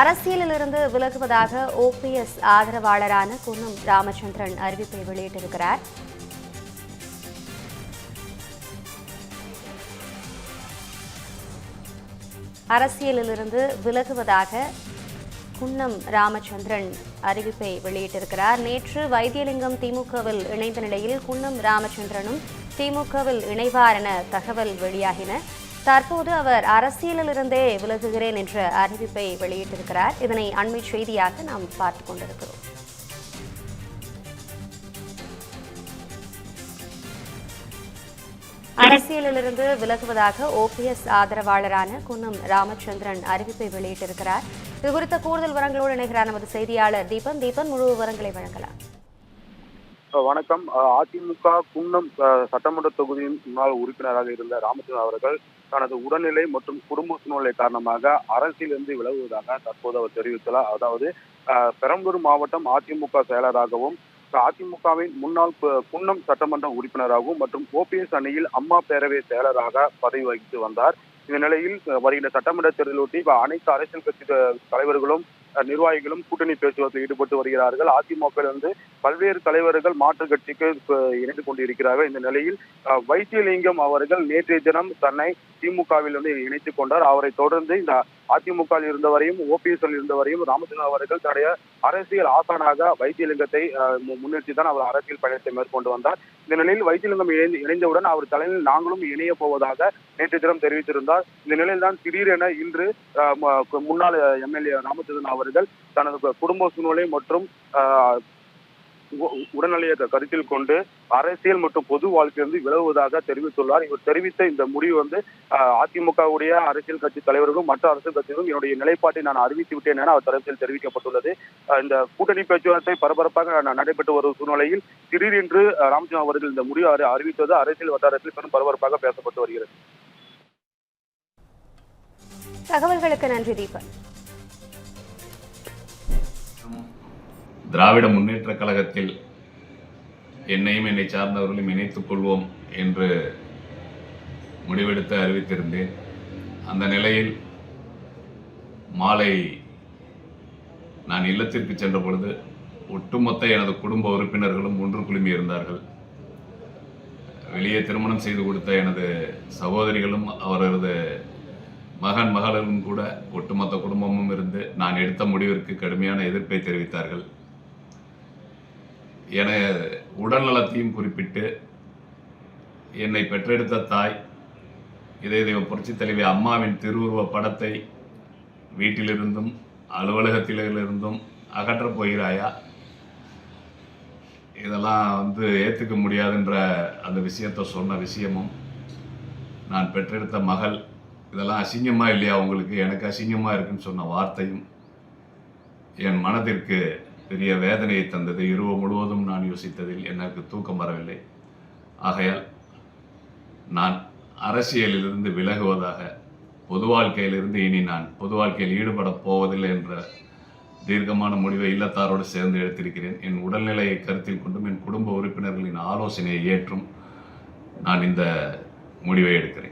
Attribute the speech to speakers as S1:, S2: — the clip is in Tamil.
S1: அரசியலிலிருந்து விலகுவதாக ஓபிஎஸ் ஆதரவாளரான குன்னம் ராமச்சந்திரன் அறிவிப்பை வெளியிட்டிருக்கிறார். அரசியலிலிருந்து விலகுவதாக குன்னம் ராமச்சந்திரன் அறிவிப்பை வெளியிட்டிருக்கிறார். நேற்று வைத்தியலிங்கம் திமுகவில் இணைந்த நிலையில் குன்னம் ராமச்சந்திரனும் திமுகவில் இணைவார் என தகவல் வெளியாகின. தற்போது அவர் அரசியலிலிருந்தே விலகுகிறேன் என்ற அறிவிப்பை வெளியிட்டிருக்கிறார். இதனை அண்மை செய்தியாக நாம் பார்த்துக் கொண்டிருக்கிறோம். அரசியலிலிருந்து விலகுவதாக ஓபிஎஸ் ஆதரவாளரான குன்னம் ராமச்சந்திரன் அறிவிப்பை வெளியிட்டிருக்கிறார். இது குறித்த கூடுதல் விவரங்களோடு இணைகிறார். நமது செய்தியாளர் தீபன். தீபன் முழு விவரங்களை வழங்கலாம்.
S2: வணக்கம். அதிமுக குன்னம் சட்டமன்ற தொகுதியின் முன்னாள் உறுப்பினராக இருந்த ராமச்சந்திரன் அவர்கள் தனது உடல்நிலை மற்றும் குடும்ப சூழ்நிலை காரணமாக அரசியலிருந்து விலகுவதாக தற்போது அவர் தெரிவித்துள்ளார். அதாவது பெரம்பலூர் மாவட்டம் அதிமுக செயலராகவும் அதிமுகவின் முன்னாள் குன்னம் சட்டமன்ற உறுப்பினராகவும் மற்றும் ஓபிஎஸ் அணியில் அம்மா பேரவை செயலராக பதவி வகித்து வந்தார். இந்த நிலையில் வருகின்ற சட்டமன்ற தேர்தலொட்டி இப்ப அனைத்து அரசியல் கட்சி தலைவர்களும் நிர்வாகிகளும் கூட்டணி பேச்சுவார்த்தையில் ஈடுபட்டு வருகிறார்கள். அதிமுகவிலிருந்து பல்வேறு தலைவர்கள் மாற்றுக் கட்சிக்கு இணைந்து கொண்டிருக்கிறார்கள். இந்த நிலையில் வைத்தியலிங்கம் அவர்கள் நேற்றைய தினம் தன்னை திமுகவில் வந்து இணைத்துக் கொண்டார். அவரை தொடர்ந்து இந்த அதிமுகவில் இருந்தவரையும் ஓபிஎஸ் இருந்தவரையும் ராமச்சந்திரன் அவர்கள் தன்னுடைய அரசியல் ஆசானாக வைத்தியலிங்கத்தை அஹ், முன்னிறுத்தி தான் அவர் அரசியல் பயணத்தை மேற்கொண்டு வந்தார். இந்த நிலையில் வைத்தியலிங்கம் இணைந்து இணைந்தவுடன் அவர் தலைமையில் நாங்களும் இணைய போவதாக நேற்று தினம் தெரிவித்திருந்தார். இந்த நிலையில் தான் திடீரென இன்று அஹ், முன்னாள் எம்எல்ஏ ராமச்சந்திரன் அவர்கள் தனது குடும்ப சூழ்நிலை மற்றும் உடல்நிலையை கருத்தில் கொண்டு அரசியல் மற்றும் பொது வாழ்க்கையிலிருந்து விலகுவதாக தெரிவித்துள்ளார். இவர் தெரிவித்த இந்த முடிவு வந்து அதிமுகவுடைய அரசியல் கட்சி தலைவர்களும் மற்ற அரசியல் கட்சிகளும் என்னுடைய நிலைப்பாட்டை நான் அறிவித்து விட்டேன் என அவர் தரப்பில் தெரிவிக்கப்பட்டுள்ளது. இந்த கூட்டணி பேச்சுவார்த்தை பரபரப்பாக நடைபெற்று வரும் சூழ்நிலையில் திடீரென்று அஹ், ராமச்சந்திரன் அவர்கள் இந்த முடிவு அறிவித்தது அரசியல் வட்டாரத்தில் பெரும் பரபரப்பாக பேசப்பட்டு வருகிறது.
S1: தகவல்களுக்கு நன்றி தீபன்
S3: திராவிட முன்னேற்ற கழகத்தில் என்னையும் என்னை சார்ந்தவர்களையும் இணைத்துக் கொள்வோம் என்று முடிவெடுத்து அறிவித்திருந்தேன். அந்த நிலையில் மாலை நான் இல்லத்திற்கு சென்ற பொழுது ஒட்டுமொத்த எனது குடும்ப உறுப்பினர்களும் ஒன்று குழுமி இருந்தார்கள். வெளியே திருமணம் செய்து கொடுத்த எனது சகோதரிகளும் அவரது மகன் மகளும் கூட ஒட்டுமொத்த குடும்பமும் இருந்து நான் எடுத்த முடிவிற்கு கடுமையான எதிர்ப்பை தெரிவித்தார்கள். என உடல்நலத்தையும் குறிப்பிட்டு என்னை பெற்றெடுத்த தாய் இதய தெய்வ புரட்சித் தலைவி அம்மாவின் திருவுருவ படத்தை வீட்டிலிருந்தும் அலுவலகத்திலிருந்தும் அகற்றப் போகிறாயா? இதெல்லாம் வந்து ஏற்றுக்க முடியாதுன்ற அந்த விஷயத்தை சொன்ன விஷயமும் நான் பெற்றெடுத்த மகள் இதெல்லாம் அசிங்கமாக இல்லையா உங்களுக்கு? எனக்கு அசிங்கமாக இருக்குன்னு சொன்ன வார்த்தையும் என் மனதிற்கு பெரிய வேதனையை தந்தது. இரவு முழுவதும் நான் யோசித்ததில் எனக்கு தூக்கம் வரவில்லை. ஆகையால் நான் அரசியலிலிருந்து விலகுவதாக பொது வாழ்க்கையிலிருந்து இனி நான் பொது வாழ்க்கையில் ஈடுபடப் போவதில்லை என்ற தீர்க்கமான முடிவை இல்லத்தாரோடு சேர்ந்து எடுத்திருக்கிறேன். என் உடல்நிலையை கருத்தில் கொண்டும் என் குடும்ப உறுப்பினர்களின் ஆலோசனையை ஏற்றும் நான் இந்த முடிவை எடுக்கிறேன்.